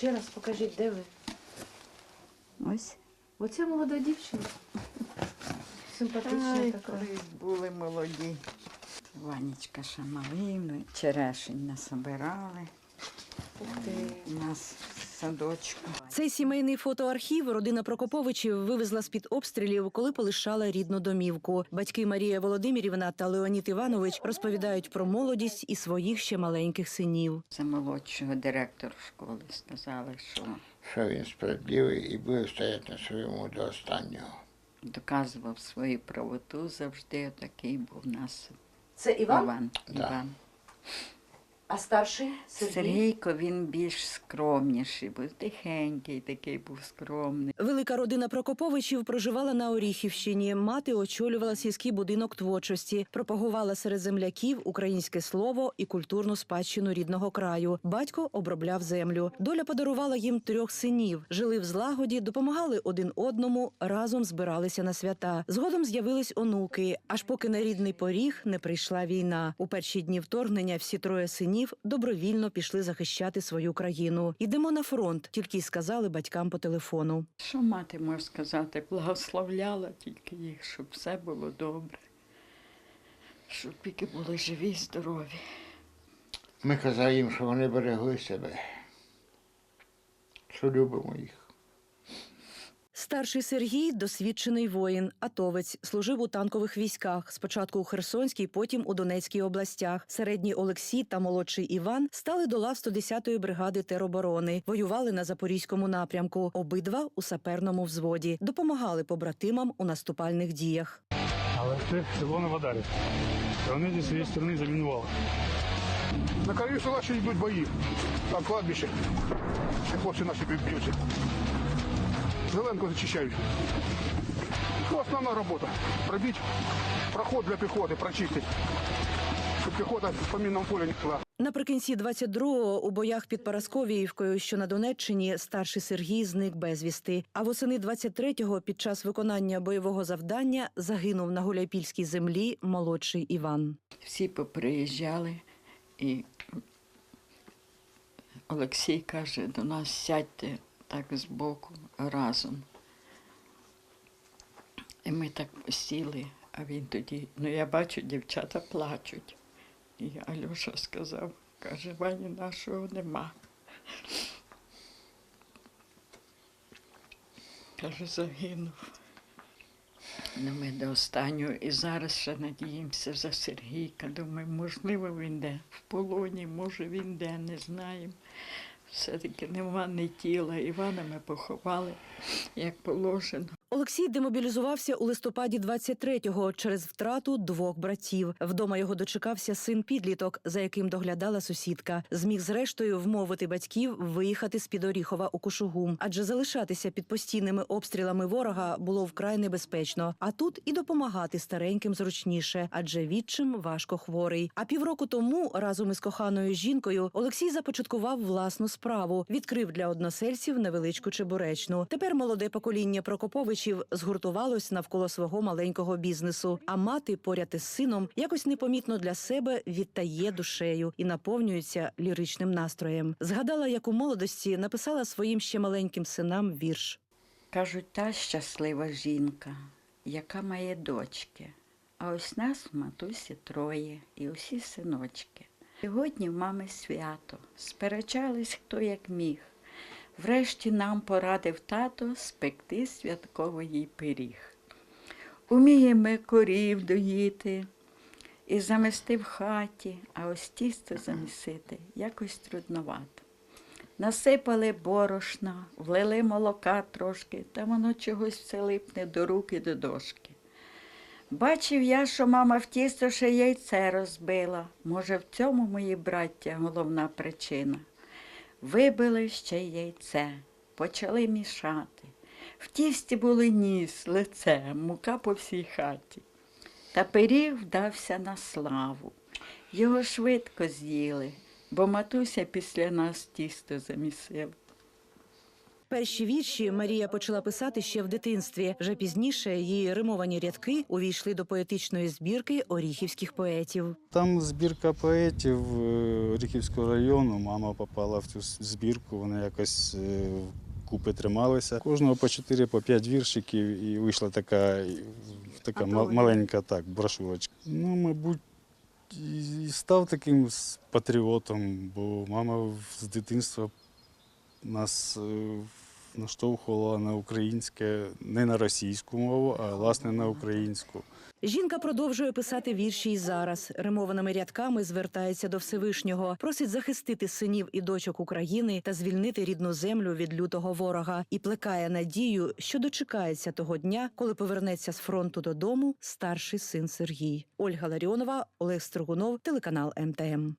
Ще раз покажіть, де ви? Ось. Оця молода дівчина. Симпатична Ай, така. Коли були молоді. Ванечка ще черешень насобирали. Ух ти. У нас садочку. Цей сімейний фотоархів родина Прокоповичів вивезла з-під обстрілів, коли полишала рідну домівку. Батьки Марія Володимирівна та Леонід Іванович розповідають про молодість і своїх ще маленьких синів. За молодшого директора школи сказали, що що він справедливий і буде стояти на своєму до останнього. доказував свою правоту завжди. Такий був у нас Це Іван? Іван. Да. Іван. А старший Сергій? Сергійко він більш скромніший, був тихенький, такий був скромний. Велика родина Прокоповичів проживала на Оріхівщині. Мати очолювала сільський будинок творчості, пропагувала серед земляків українське слово і культурну спадщину рідного краю. Батько обробляв землю. Доля подарувала їм трьох синів. Жили в злагоді, допомагали один одному, разом збиралися на свята. Згодом з'явились онуки, аж поки на рідний поріг не прийшла війна. У перші дні вторгнення всі троє синів добровільно пішли захищати свою країну. Йдемо на фронт, тільки й сказали батькам по телефону. Що мати може сказати? Благословляла тільки їх, щоб все було добре, щоб тільки були живі, здорові. Ми казали їм, що вони берегли себе, що любимо їх. Старший Сергій досвідчений воїн, атовець, служив у танкових військах. Спочатку у Херсонській, потім у Донецькій областях. Середній Олексій та молодший Іван стали до лав 110-ї бригади тероборони. Воювали на запорізькому напрямку. Обидва у саперному взводі. Допомагали побратимам у наступальних діях. Але це село Новодарів. І вони зі своєї сторони замінували. На краю села ще йдуть бої. Там кладбище. Ще хлопці наші б'ються. Зеленку зачищають. Ну, основна робота. Пробити проход для піхоти, прочистити. Щоб піхота по мінному полю не йшла. Наприкінці 22-го у боях під Парасковіївкою, що на Донеччині, старший Сергій зник безвісти. А восени 23-го під час виконання бойового завдання загинув на Гуляйпільській землі молодший Іван. Всі поприїжджали, і Олексій каже, до нас сядьте так збоку разом. І ми так сіли, а він тоді, ну я бачу, дівчата плачуть. І Альоша сказав, каже, Вані нашого нема. Каже, загинув. Ну, ми до останнього і зараз ще надіємося за Сергійка. Думаю, можливо, він де в полоні, може він де, не знаємо. Все-таки нема не тіла. Івана ми поховали, як положено. Олексій демобілізувався у листопаді 23-го через втрату двох братів. Вдома його дочекався син підліток, за яким доглядала сусідка. Зміг зрештою вмовити батьків виїхати з під Оріхова у Кушугум, адже залишатися під постійними обстрілами ворога було вкрай небезпечно. А тут і допомагати стареньким зручніше, адже відчим важко хворий. А півроку тому разом із коханою жінкою Олексій започаткував власну справу, відкрив для односельців невеличку чебуречну. Тепер молоде покоління Прокоповичів згуртувалось навколо свого маленького бізнесу. А мати поряд із сином якось непомітно для себе відтає душею і наповнюється ліричним настроєм. Згадала, як у молодості написала своїм ще маленьким синам вірш. Кажуть, та щаслива жінка, яка має дочки. А ось нас в матусі троє і усі синочки. Сьогодні в мами свято, сперечались хто як міг. Врешті нам порадив тато спекти святковий пиріг. Уміємо корів доїти і замести в хаті, а ось тісто замісити якось трудновато. Насипали борошна, влили молока трошки, та воно чогось все липне до рук і до дошки. Бачив я, що мама в тісто ще яйце розбила. Може, в цьому, мої браття, головна причина. Вибили ще яйце, почали мішати. В тісті були ніс, лице, мука по всій хаті. Та пиріг вдався на славу. Його швидко з'їли, бо матуся після нас тісто замісила. Перші вірші Марія почала писати ще в дитинстві. Вже пізніше її римовані рядки увійшли до поетичної збірки оріхівських поетів. Там збірка поетів е, Оріхівського району. Мама попала в цю збірку. Вони якось е, купи трималися. Кожного по 4 по 5 віршиків, і вийшла така, така ма- маленька так, брошурочка. Ну, мабуть, і став таким патріотом, бо мама з дитинства нас е, наштовхувала на українське, не на російську мову, а власне на українську. Жінка продовжує писати вірші й зараз. Римованими рядками звертається до Всевишнього, просить захистити синів і дочок України та звільнити рідну землю від лютого ворога і плекає надію, що дочекається того дня, коли повернеться з фронту додому старший син Сергій. Ольга Ларіонова, Олег Строгунов, телеканал МТМ.